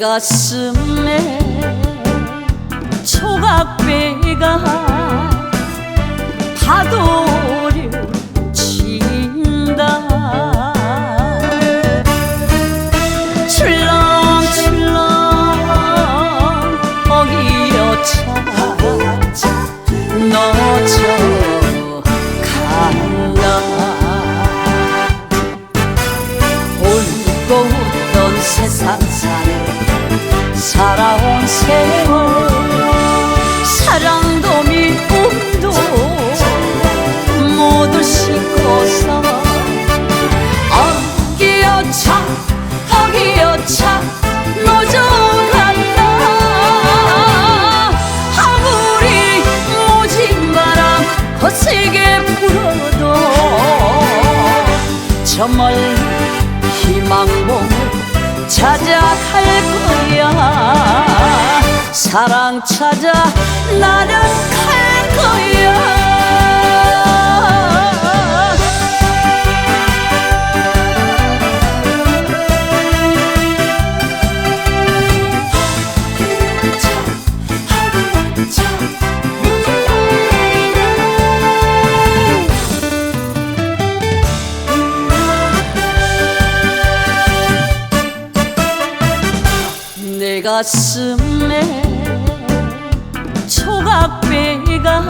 가슴에 초각배가 저 멀리 희망봉을 찾아갈 거야. 사랑 찾아 나는 갈 거야 내 가슴에 초각배가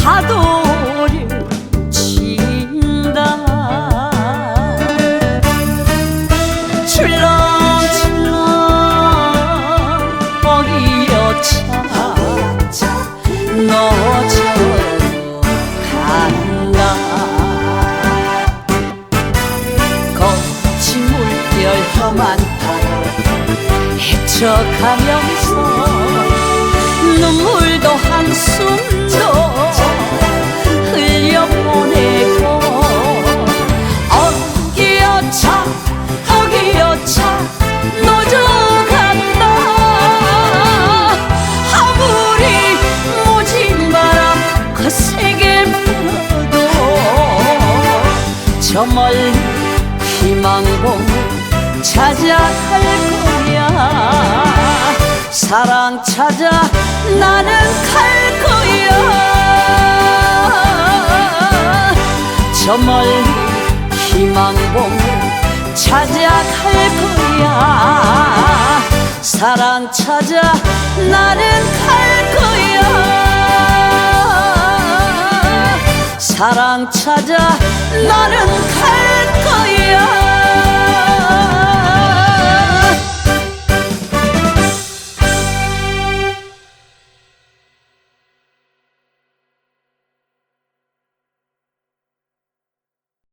파도를 친다. 출렁출렁 어기여차. 너져 바람 헤쳐가면서 눈물도 한숨도 흘려보내고 어기여차 어기여차 노져간다. 아무리 모진 바람 거세게 불어도 저 멀리 희망봉을 찾아갈 사랑 찾아 나는 갈 거야. 저 멀리 희망봉을 찾아갈 거야. 사랑 찾아 나는 갈 거야. 사랑 찾아 나는 갈